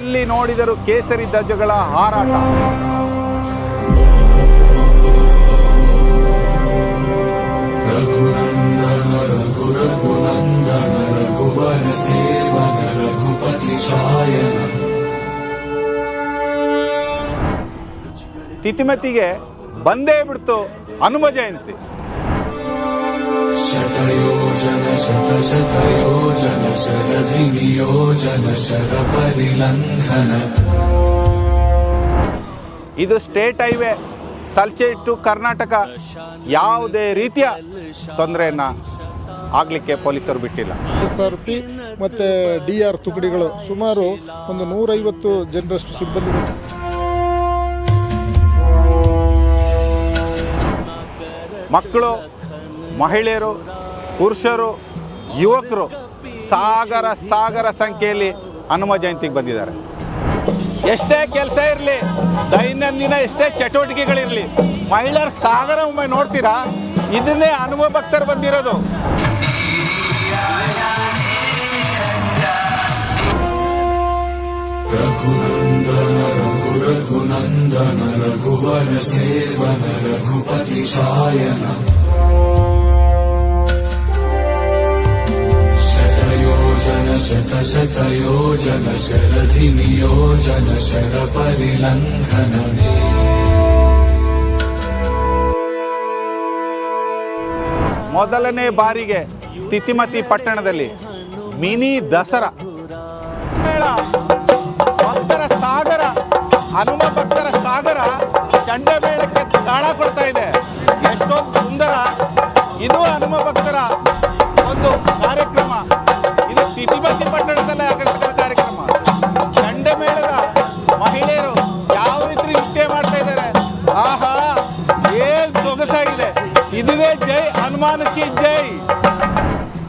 ಎಲ್ಲಿ ನೋಡಿದರೂ ಕೇಸರಿ ಧ್ವಜಗಳ ಹಾರಾಟ. ತಿತಿಮತಿಗೆ ಬಂದೇ ಬಿಡ್ತು ಹನುಮ ಜಯಂತಿ. शतयोजन शतशतयोजन शरधिनियोजन शरपरिलङ्घन ಇದು ಸ್ಟೇಟ್ ಹೈವೇ ತಲ್ಚೆ ಟು ಕರ್ನಾಟಕ ಯಾವುದೇ ರೀತಿಯ ತೊಂದರೆಯನ್ನ ಆಗಲಿಕ್ಕೆ ಪೊಲೀಸರು ಬಿಟ್ಟಿಲ್ಲ ಎಸ್ ಆರ್ ಪಿ ಮತ್ತು ಡಿ ಆರ್ ತುಕಡಿಗಳು ಸುಮಾರು ಒಂದು ನೂರೈವತ್ತು ಜನರಷ್ಟು ಸಿಬ್ಬಂದಿಗಳು ಮಕ್ಕಳು ಮಹಿಳೆಯರು, ಪುರುಷರು, ಯುವಕರು ಸಾಗರ ಸಾಗರ ಸಂಖ್ಯೆಯಲ್ಲಿ ಹನುಮ ಜಯಂತಿಗೆ ಬಂದಿದ್ದಾರೆ. ಎಷ್ಟೇ ಕೆಲಸ ಇರಲಿ, ದೈನಂದಿನ ಎಷ್ಟೇ ಚಟುವಟಿಕೆಗಳಿರಲಿ, ಮಹಿಳೆಯರು ಸಾಗರ ಒಮ್ಮೆ ನೋಡ್ತೀರಾ? ಇದನ್ನೇ ಹನುಮ ಭಕ್ತರು ಬಂದಿರೋದು. ರಘುನಂದನ ರಘುವರ ಸೇವನ, ರಘುಪತಿ ಶಾಯನ शायन शतयोजन शतशतयोजन शरधिनियोजन शरपरिलङ्घन ಮೊದಲನೇ ಬಾರಿಗೆ ತಿತಿಮತಿ ಪಟ್ಟಣದಲ್ಲಿ ಮಿನಿ ದಸರಾ ಮೇಳ ಭಕ್ತರ ಸಾಗರ ಹನುಮ ಭಕ್ತರ ಸಾಗರ ಚಂಡ ಮೇಳಕ್ಕೆ ತಾಳ ಕೊಡ್ತಾ ಇದೆ ಎಷ್ಟೊಂದು ಸುಂದರ ಸೊಗಸಾಗಿದೆ ಇದುವೇ ಜೈ ಹನುಮಾನಕ್ಕೆ ಜೈ.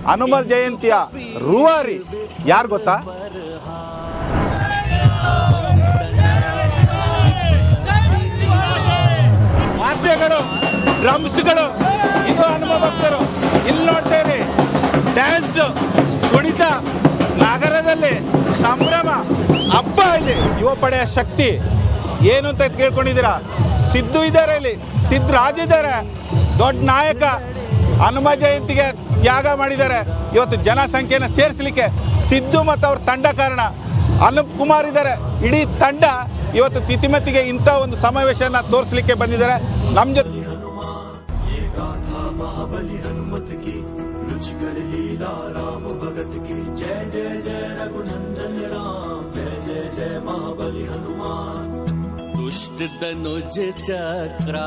ಹನುಮ ಜಯಂತಿಯ ರೂವಾರಿ. ಯಾರು ಗೊತ್ತಾ? ವಾದ್ಯಗಳು, ಡ್ರಮ್ಸ್ಗಳು, ಇದು ಹನುಮ ಭಕ್ತರು. ಇಲ್ಲಿ ನೋಡ್ತೇನೆ, ಡ್ಯಾನ್ಸ್, ಕುಣಿತ, ನಗರದಲ್ಲಿ ಸಂಭ್ರಮ, ಹಬ್ಬ ಇಲ್ಲಿ. ಯುವ ಪಡೆಯ ಶಕ್ತಿ, ಏನು ಅಂತ ಕೇಳ್ಕೊಂಡಿದ್ದೀರಾ? ಸಿದ್ದು ಇದ್ದಾರೆ ಇಲ್ಲಿ. ಸಿದ್ದು ರಾಜ್ ಇದ್ದಾರೆ ದೊಡ್ಡ ನಾಯಕ ಹನುಮ ಜಯಂತಿಗೆ ತ್ಯಾಗ ಮಾಡಿದ್ದಾರೆ ಇವತ್ತು ಜನಸಂಖ್ಯೆನ ಸೇರಿಸಲಿಕ್ಕೆ ಸಿದ್ದು ಮತ್ತು ಅವ್ರ ತಂಡ ಕಾರಣ ಅನೂಪ್ ಕುಮಾರ್ ಇದ್ದಾರೆ ಇಡೀ ತಂಡ ಇವತ್ತು ತಿತಿಮತಿಗೆ ಇಂಥ ಒಂದು ಸಮಾವೇಶನ ತೋರಿಸಲಿಕ್ಕೆ ಬಂದಿದ್ದಾರೆ ನಮ್ಮ ಜೊತೆ दुष्ट दनुज चक्रा